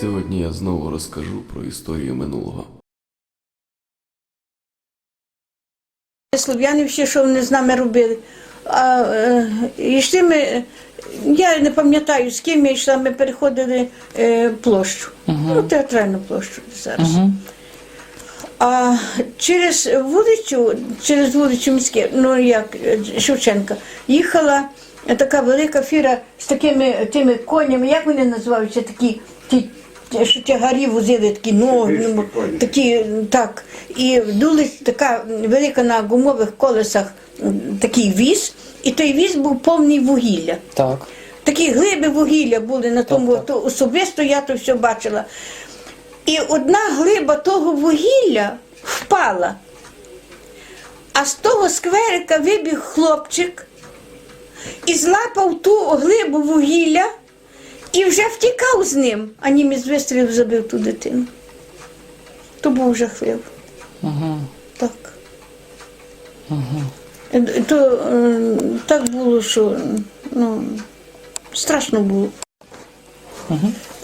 Сьогодні я знову розкажу про історію минулого. Слов'яни всі, що вони з нами робили. А е, йшли ми, я не пам'ятаю, з ким я йшла, ми переходили е, площу. Ну, театральну площу зараз. А через вулицю, через вулицю міське, ну як е, Шевченка, їхала така велика фіра з такими тими конями, як вони називаються, такі ті, що тягарі возили, такі ноги, ну, такі, так. І дули така велика на гумових колесах такий віз, і той віз був повний вугілля. Так. Такі глиби вугілля були на тому, так. то особисто я то все бачила. І одна глиба того вугілля впала. А з того скверика вибіг хлопчик і злапав ту глибу вугілля і вже втікав з ним, а німець вистрілив, забив ту дитину. То був жахливо. Угу. Так. Е, То е, так було, що ну, страшно було.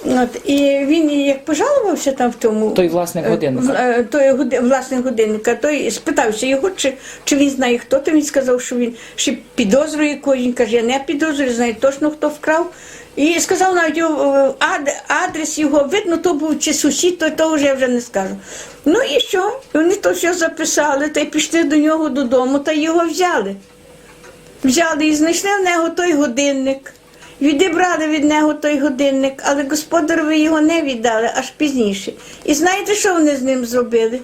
От, і він як пожалувався там в тому. Той власник е, годинника. Той годи- власник годинника, той спитався його, чи, чи він знає, хто то. Він сказав, що він ще підозрює когось. Він каже, я не підозрюю, знаю точно, хто вкрав. І сказав навіть адрес його, видно, то був чи сусід, то того ж я вже не скажу. Ну і що? Вони то все записали, та й пішли до нього додому, та його взяли. Взяли і знайшли в нього той годинник. Відібрали від нього той годинник, але господареві його не віддали аж пізніше. І знаєте, що вони з ним зробили?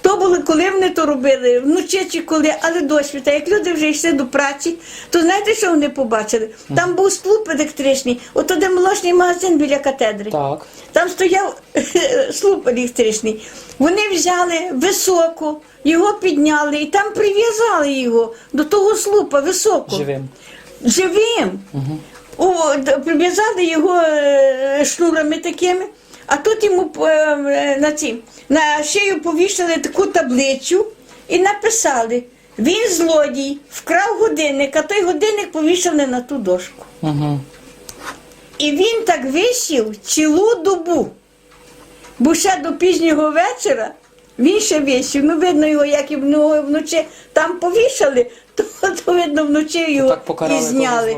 То було, коли вони то робили, вночі чи коли, але досвіта. Як люди вже йшли до праці, то знаєте, що вони побачили? Там був слуп електричний, ото де молочний магазин біля катедри. Так. Там стояв слуп електричний. Вони взяли високо, його підняли і там прив'язали його до того слупа високо. Живим. Живим. О, прив'язали його е, шнурами такими, а тут йому е, е, на, ці, на шию повішали таку таблицю і написали: він злодій, вкрав годинник, а той годинник повішали на ту дошку. Угу. І він так висів цілу добу. Бо ще до пізнього вечора він ще висів. Ну, видно його, як і вно- вночі там повішали, то, то видно, вночі його так і зняли.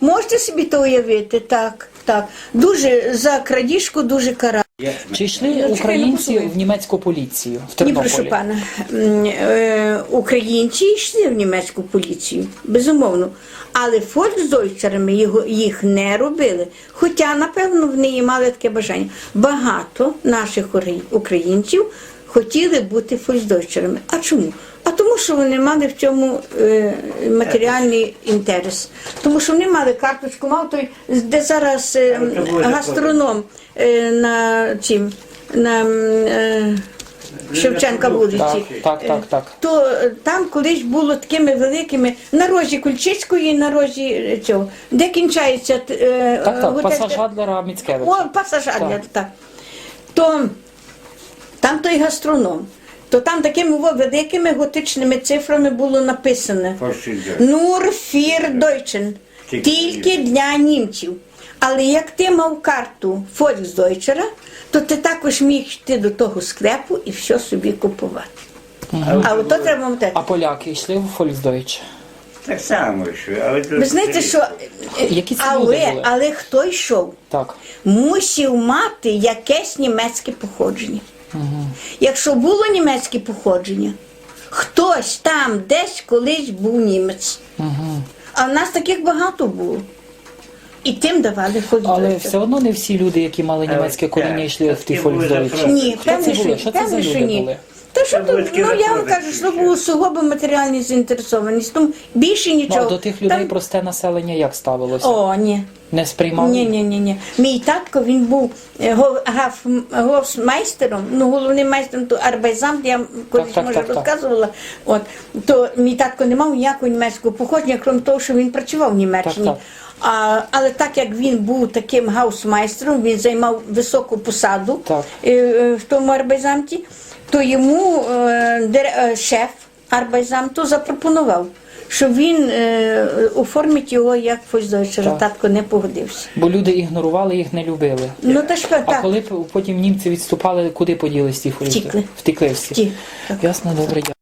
Можете собі то уявити? Так, так. Дуже за крадіжку дуже карали. Чи йшли українці в німецьку поліцію в Ні, прошу пана. Е, Українці йшли в німецьку поліцію, безумовно. Але фольксдойчерами його їх не робили. Хоча, напевно, вони і мали таке бажання. Багато наших українців хотіли бути фольксдойчерами. А чому? А тому, що вони мали в цьому е, матеріальний інтерес. Тому що вони мали карточку, мав той, де зараз е, гастроном е, на цім. На, е, Шевченка вулиці. Так, так, так, так. То е, там колись було такими великими на розі Кульчицької, на розі е, цього, де кінчається е, Так, так, пасаж Міцкевича. О, пасаж Так. так. То там той гастроном. То там такими великими готичними цифрами було написано. Нур фір Дойчен. Тільки Тільки для німців. Але як ти мав карту Фольксдойчера, то ти також міг йти до того склепу і все собі купувати. А ото треба мати. А поляки йшли в Фольксдойч. Так само, що. Але Ви знаєте, що е, Які це люди але, були? але хто йшов? Так. мусив мати якесь німецьке походження. Якщо було німецьке походження, хтось там десь колись був німець. А в нас таких багато було. І тим давали Але все одно не всі люди, які мали німецьке коріння, йшли в ті Фольксдойч. запроси. Ні, Хто певне, що, Що це за люди ні. були? То, що такі ну я вам кажу, що ще. було сугубо матеріальна заінтересованість. Тому більше Ну, нічого. а до тих людей Там- просте населення як ставилося? О, ні. Не сприймали? Ні, ні, ні, ні. Мій татко він був е, гав- гофмайстером, ну головним майстером то арбайзам, я колись так, може так, так. розказувала. От то мій татко не мав ніякого німецького походження, крім того, що він працював в Німеччині. Так, так. А, але так як він був таким гаусмайстером, він займав високу посаду Так. е, е, в тому арбайзамті, то йому е, е, шеф арбайзамту запропонував. Щоб він е, оформить його як Фольсдойчера. Так. Татко не погодився. Бо люди ігнорували їх, не любили. Ну та ж А так. коли потім німці відступали, куди поділись ті фолістойчі? Втікли. Втекли всі. Втік, так. Ясно, добре. дякую.